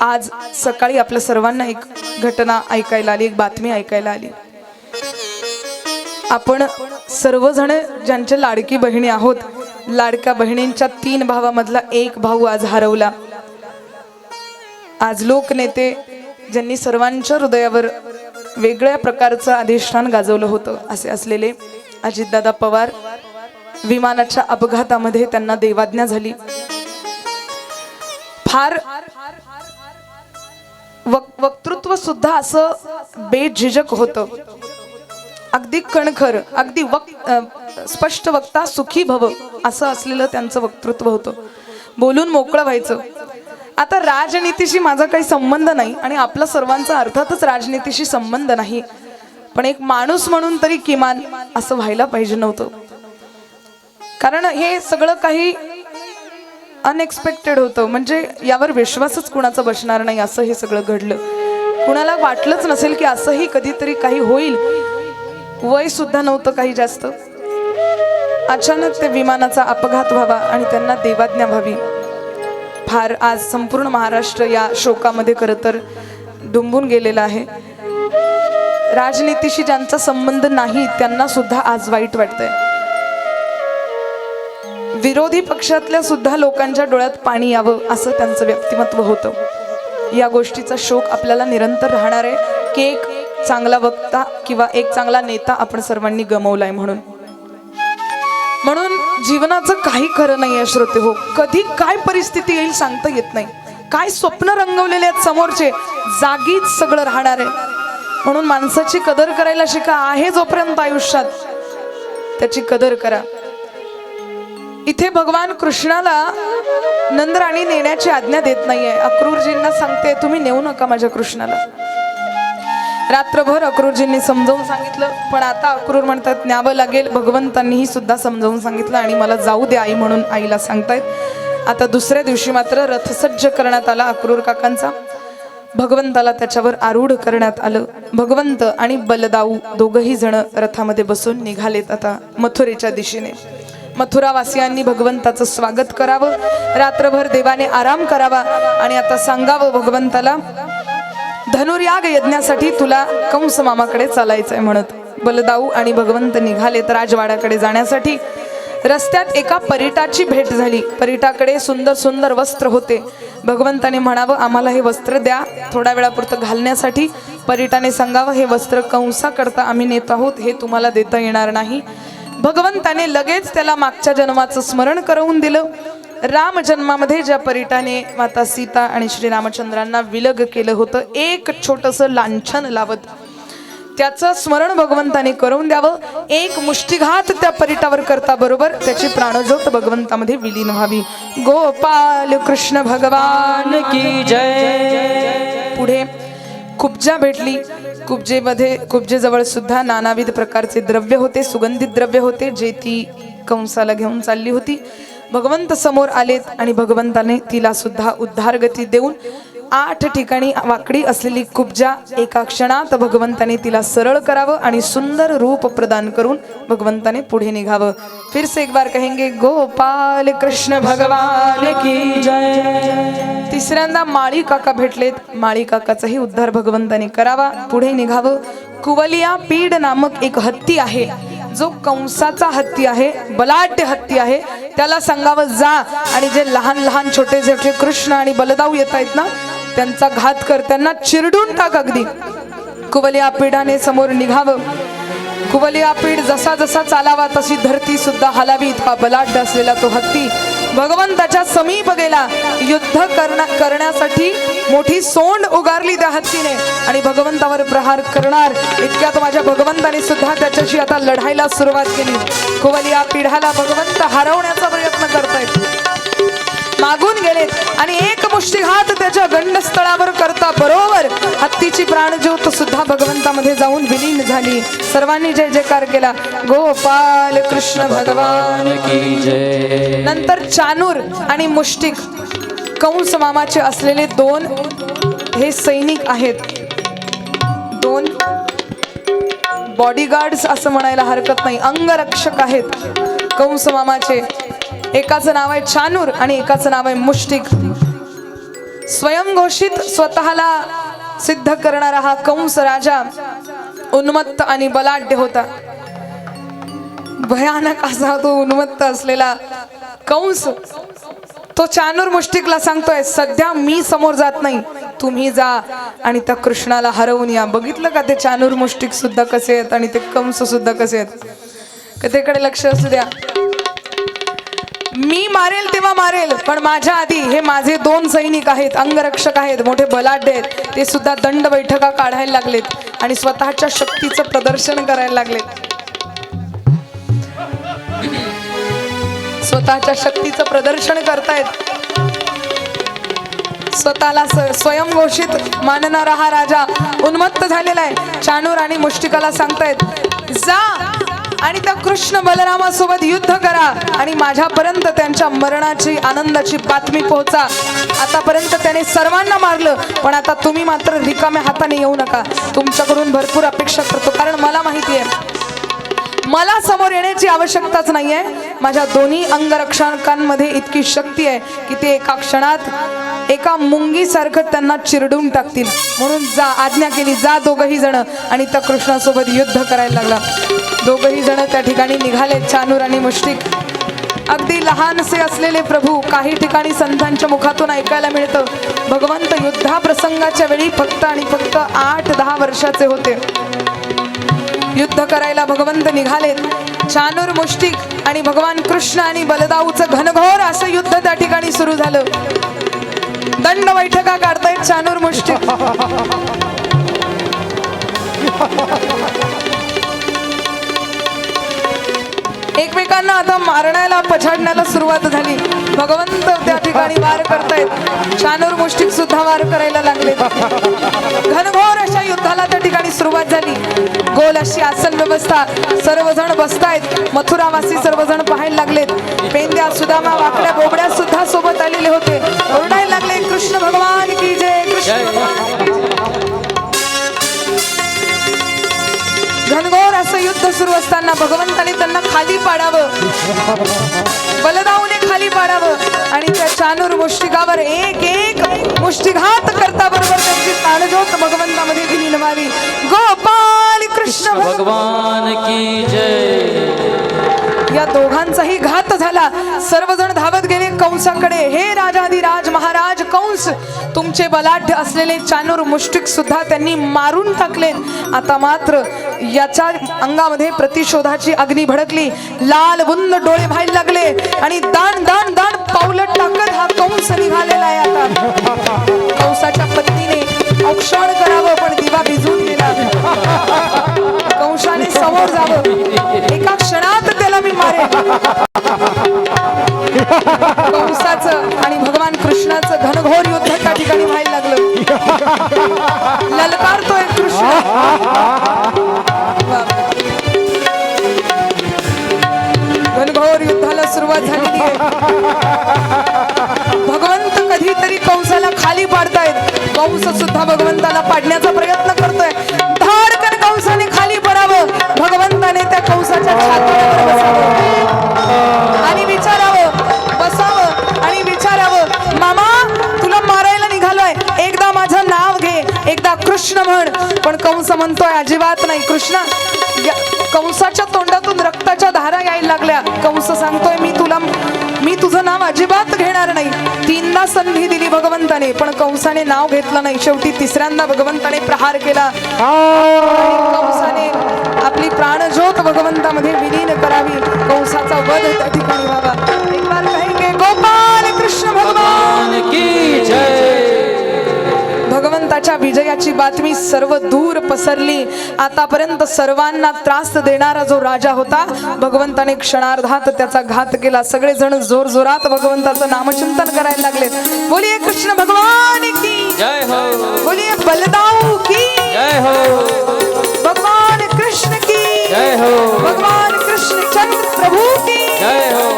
आज सकाळी आपल्या सर्वांना एक घटना ऐकायला आली एक बातमी ऐकायला आली. आपण सर्वजण ज्यांच्या लाडकी बहिणी आहोत लाडक्या बहिणींच्या तीन भावामधला एक भाऊ आज हरवला. आज लोकनेते ज्यांनी सर्वांच्या हृदयावर वेगळ्या प्रकारचं अधिष्ठान गाजवलं होतं असे असलेले अजितदादा पवार विमानाच्या अपघातामध्ये त्यांना देवाज्ञा झाली. फार वक्तृत्व सुद्धा असं बेझिजक होतं. अगदी कणखर अगदी वक स्पष्ट वक्ता सुखी भव असं असलेलं त्यांचं वक्तृत्व होतं. बोलून मोकळं व्हायचं. आता राजनीतीशी माझा काही संबंध नाही आणि आपला सर्वांचा अर्थातच राजनीतीशी संबंध नाही. पण एक माणूस म्हणून तरी किमान असं व्हायला पाहिजे नव्हतं. कारण हे सगळं काही अनएक्सपेक्टेड होतं. म्हणजे यावर विश्वासच कुणाचा बसणार नाही असं हे सगळं घडलं. कुणाला वाटलंच नसेल की असंही कधीतरी काही होईल. वय सुद्धा नव्हतं काही जास्त. अचानक त्या विमानाचा अपघात व्हावा आणि त्यांना देवाज्ञा व्हावी. फार आज संपूर्ण महाराष्ट्र या शोकामध्ये खरं तर डुंबून गेलेला आहे. राजनीतीशी ज्यांचा संबंध नाही त्यांना सुद्धा आज वाईट वाटतंय. विरोधी पक्षातल्या सुद्धा लोकांच्या डोळ्यात पाणी यावं असं त्यांचं व्यक्तिमत्व होतं. या गोष्टीचा शोक आपल्याला निरंतर राहणार आहे. की एक चांगला वक्ता किंवा एक चांगला नेता आपण सर्वांनी गमवलाय म्हणून. म्हणून जीवनाचं काही खरं नाही आहे श्रोते हो. कधी काय परिस्थिती येईल सांगता येत नाही. काय स्वप्न रंगवलेले आहेत समोरचे जागीच सगळं राहणार आहे. म्हणून माणसाची कदर करायला शिका. आहे जोपर्यंत आयुष्यात त्याची कदर करा. इथे भगवान कृष्णाला नंदराणी नेण्याची आज्ञा देत नाहीये. अक्रूरजींना सांगते तुम्ही नेऊ नका माझ्या कृष्णाला. रात्रभर अक्रूरजींनी समजावून सांगितलं पण आता अक्रूर म्हणतात न्यावं लागेल. भगवंतांनीही सुद्धा समजावून सांगितलं आणि मला जाऊ दे आई म्हणून आईला सांगतायत. आता दुसऱ्या दिवशी मात्र रथसज्ज करण्यात आला अक्रूर काकांचा. भगवंताला त्याच्यावर आरूढ करण्यात आलं. भगवंत आणि बलदाऊ दोघही जण रथामध्ये बसून निघालेत आता मथुरेच्या दिशेने. मथुरावासियांनी भगवंताचं स्वागत करावं. रात्रभर देवाने आराम करावा आणि आता सांगावं भगवंताला धनुर्याग यज्ञासाठी तुला कंस मामाकडे चालायचंय म्हणत. बलदाऊ आणि भगवंत निघालेत राजवाड्याकडे जाण्यासाठी रस्त्यात एका परिटाची भेट झाली. परिटाकडे सुंदर सुंदर वस्त्र होते. भगवंताने म्हणावं आम्हाला हे वस्त्र द्या. थोड्या वेळापुरतं घालण्यासाठी परिटाने सांगावं हे वस्त्र कंसाकरता आम्ही नेत आहोत. हे तुम्हाला देता येणार नाही. भगवंताने लगेच त्याला मागच्या जन्माचं स्मरण करवून दिलं. राम जन्मामध्ये ज्या परीटाने माता सीता आणि श्री रामचंद्रांना विलग केलं होतं एक छोटस लांछन लावत त्याचं स्मरण भगवंताने करून द्यावं. एक मुष्टिघात त्या परिटावर करता बरोबर त्याची प्राणज्योत भगवंतामध्ये विलीन व्हावी. गोपाल कृष्ण भगवान की जय. पुढे कुब्जा भेटली कुब्जेमध्ये कुब्जेजवळ सुद्धा नानाविध प्रकारचे द्रव्य होते सुगंधित द्रव्य होते जे ती कंसाला घेऊन चालली होती. भगवंत समोर आलेत आणि भगवंताने तिला सुद्धा उद्धार गती देऊन आठ ठिकाणी वाकडी असलेली कुब्जा एका क्षणात भगवंताने तिला सरळ करावं आणि सुंदर रूप प्रदान करून भगवंताने पुढे निघावं. फिर से एक बार कहेंगे गोपाल कृष्ण भगवान की जय. तिसऱ्यांदा माळी काका भेटलेत. माळी काकाचाही उद्धार भगवंताने करावा पुढे निघावं. कुवलिया पीड नामक एक हत्ती आहे. जो कंसाचा हत्ती आहे बलाढ्य हत्ती आहे. त्याला सांगावं जा. आणि जे लहान लहान छोटे छोटे कृष्ण आणि बलदाऊ येत आहेत ना त्यांचा घात कर त्यांना चिरडून टाक अगदी. कुवलिया पिढाने समोर निघावं. कुवलिया पीठ जसा जसा चालावा तशी धरती सुद्धा हलावी. इतका बलाढ्य असलेला तो हत्ती भगवंताच्या समीप गेला. युद्ध करण्या करण्यासाठी मोठी सोंड उगारली त्या हत्तीने. आणि भगवंतावर प्रहार करणार. इतक्यात माझ्या भगवंताने सुद्धा त्याच्याशी आता लढायला सुरुवात केली. कुवलिया पिढाला भगवंत हरवण्याचा प्रयत्न करतायत. मागून गेले. आणि एक मुष्टिघात त्याच्या गंडस्थळावर करता बरोबर. हत्तीची प्राणज्योत सुद्धा भगवंतामध्ये जाऊन विलीन झाली. सर्वांनी जय जयकार केला. गोपाल कृष्ण भगवान की जय. नंतर चानूर आणि मुष्टिक कंस मामाचे असलेले दोन हे सैनिक आहेत. दोन बॉडीगार्ड्स असं म्हणायला हरकत नाही. अंगरक्षक आहेत कंस मामाचे. एकाचं नाव आहे चानूर आणि एकाचं नाव आहे मुष्टिक. स्वयंघोषित स्वतःला सिद्ध करणारा हा कंस राजा उन्मत्त आणि बलाढ्य होता. भयानक असा तो उन्मत्त असलेला कंस तो चानूर मुष्टिकला सांगतोय सध्या मी समोर जात नाही. तुम्ही जा आणि त्या कृष्णाला हरवून या. बघितलं का ते चानूर मुष्टिक सुद्धा कसे आहेत आणि ते कंस सुद्धा कसे आहेत? कथेकडे लक्ष असू द्या? मी मारेल तेव्हा मारेल पण माझ्या आधी हे माझे दोन सैनिक आहेत अंगरक्षक आहेत मोठे बलाढ्य आहेत ते सुद्धा दंड बैठका काढायला लागलेत आणि स्वतःच्या शक्तीचं प्रदर्शन करायला लागलेत. स्वतःच्या शक्तीचं प्रदर्शन करतायत. स्वतःला स- स्वयंघोषित मानणारा हा राजा उन्मत्त झालेला आहे. चानूर आणि मुष्टिकाला सांगतायत जा आणि त्या कृष्ण बलरामासोबत युद्ध करा आणि माझ्यापर्यंत त्यांच्या मरणाची आनंदाची बातमी पोहोचा. आतापर्यंत त्याने सर्वांना मारलं पण आता तुम्ही मात्र रिकाम्या हाताने येऊ नका. तुमच्याकडून भरपूर अपेक्षा करतो कारण मला माहिती आहे. मला समोर येण्याची आवश्यकताच नाही आहे माझ्या दोन्ही अंगरक्षकांमध्ये इतकी शक्ती आहे की ते एका क्षणात एका मुंगीसारखं त्यांना चिरडून टाकतील. म्हणून जा आज्ञा केली जा दोघंही जण. आणि त्या कृष्णासोबत युद्ध करायला लागला. दोघही जण त्या ठिकाणी निघाले चानूर आणि मुष्टिक अगदी लहानसे असलेले प्रभू काही ठिकाणी संतांच्या मुखातून ऐकायला मिळतं. भगवंत युद्धा प्रसंगाच्या वेळी फक्त आणि फक्त आठ दहा वर्षाचे होते. युद्ध करायला भगवंत निघालेत. चानूर मुष्टिक आणि भगवान कृष्ण आणि बलदाऊचं घनघोर असं युद्ध त्या ठिकाणी सुरू झालं. दंड बैठका काढतायत चानूर मुष्टिक एकमेकांना आता मारण्याला पछाडण्याला सुरुवात झाली. भगवंत त्या ठिकाणी वार करतायत. चानूर मुष्टिक सुद्धा वार करायला लागले. घनघोर अशा युद्धाला त्या ठिकाणी सुरुवात झाली. गोल अशी आसन व्यवस्था. सर्वजण बसतायत. मथुरावासी सर्वजण पाहायला लागलेत. पेंद्या सुदामा वाकड्या बोबड्या सुद्धा सोबत आलेले होते. ओरडायला लागले कृष्ण भगवान की जय कृष्ण असं युद्ध सुरू असताना भगवंताने त्यांना खाली पाडावं. बलदाऊने खाली पाडावं. आणि त्या चानूर मुष्टिकावर एक एक मुष्टिघात करता बरोबर त्यांची प्राणज्योत भगवंतामध्ये विलीन व्हावी गोपाल कृष्ण भगवान की जय. या दोघांचाही घात झाला. सर्वजण धावत गेले कंसाकडे. हे राजाधिराज महाराज कंस तुमचे बलाढ्य असलेले चानूर मुष्टिक सुद्धा त्यांनी मारून टाकलेत. आता मात्र याच्या अंगामध्ये प्रतिशोधाची अग्नी भडकली. लाल बुंद डोळे व्हायला लागले आणि दान दान दान पावलं टाकत हा कंस निघालेला आहे आता. कंसाच्या पत्नीने औक्षण करावं पण दिवा भिजून गेला. कंसाने समोर जावं. एका क्षणात त्याला मी मारे ललकारतोय घनघोर युद्धाला सुरुवात झालेली आहे. भगवंत कधीतरी कंसाला खाली पाडतायत. कंस सुद्धा भगवंताला पाडण्याचा प्रयत्न करतोय. धाडकन कंसाने खाली पडावं. भगवंताने त्या कंसाच्या छातीवर बसावं. आणि विचारावं बसावं आणि विचारावं मामा तुला मारायला निघालोय. एकदा माझं नाव घे. एकदा कृष्ण म्हण. म्हणतोय अजिबात नाही. कृष्णा कंसाच्या तोंडातून रक्ताच्या धारा यायला लागल्या. कंस सांगतोय मी तुला मी तुझं नाव अजिबात घेणार नाही. तीनदा संधी दिली भगवंताने पण कंसाने नाव घेतलं नाही. शेवटी तिसऱ्यांदा भगवंताने प्रहार केला. कंसाने आपली प्राणज्योत भगवंतामध्ये विलीन करावी. कंसाचा वध त्या ठिकाणी व्हावा. एक बार कहेंगे गोपाल कृष्ण भगवान की विजयाची बातमी सर्व दूर पसरली. आतापर्यंत सर्वांना त्रास देणारा जो राजा होता भगवंताने क्षणार्धात त्याचा घात केला. सगळे जण जोर जोरात भगवंताचं नामचिंतन करायला लागले बोलिये कृष्ण भगवान की. जय हो. बोलिये बलदाऊ की. जय हो. भगवान कृष्ण की. जय हो. भगवान कृष्ण चंद्र प्रभू की. जय हो.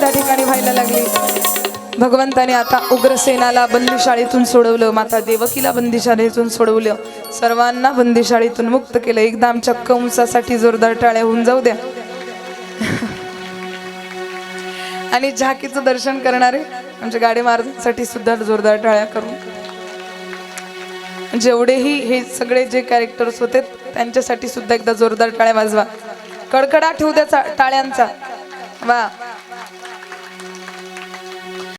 त्या ठिकाणी व्हायला लागली. भगवंताने आता उग्रसेनाला बंदिशाळेतून सोडवलं माता देवकीला बंदीशाळेतून सोडवलं. सर्वांना बंदिशाळेतून मुक्त केलं. एकदा आमच्या कंसासाठी जोरदार टाळ्या होऊन जाऊ द्या. आणि झाकीचं दर्शन करणारे आमच्या गाडी महाराजांसाठी सुद्धा जोरदार टाळ्या करून. जेवढेही हे सगळे जे कॅरेक्टर्स होते त्यांच्यासाठी सुद्धा एकदा जोरदार टाळ्या वाजवा. कडकडा ठेवू द्याचा टाळ्यांचा. वा.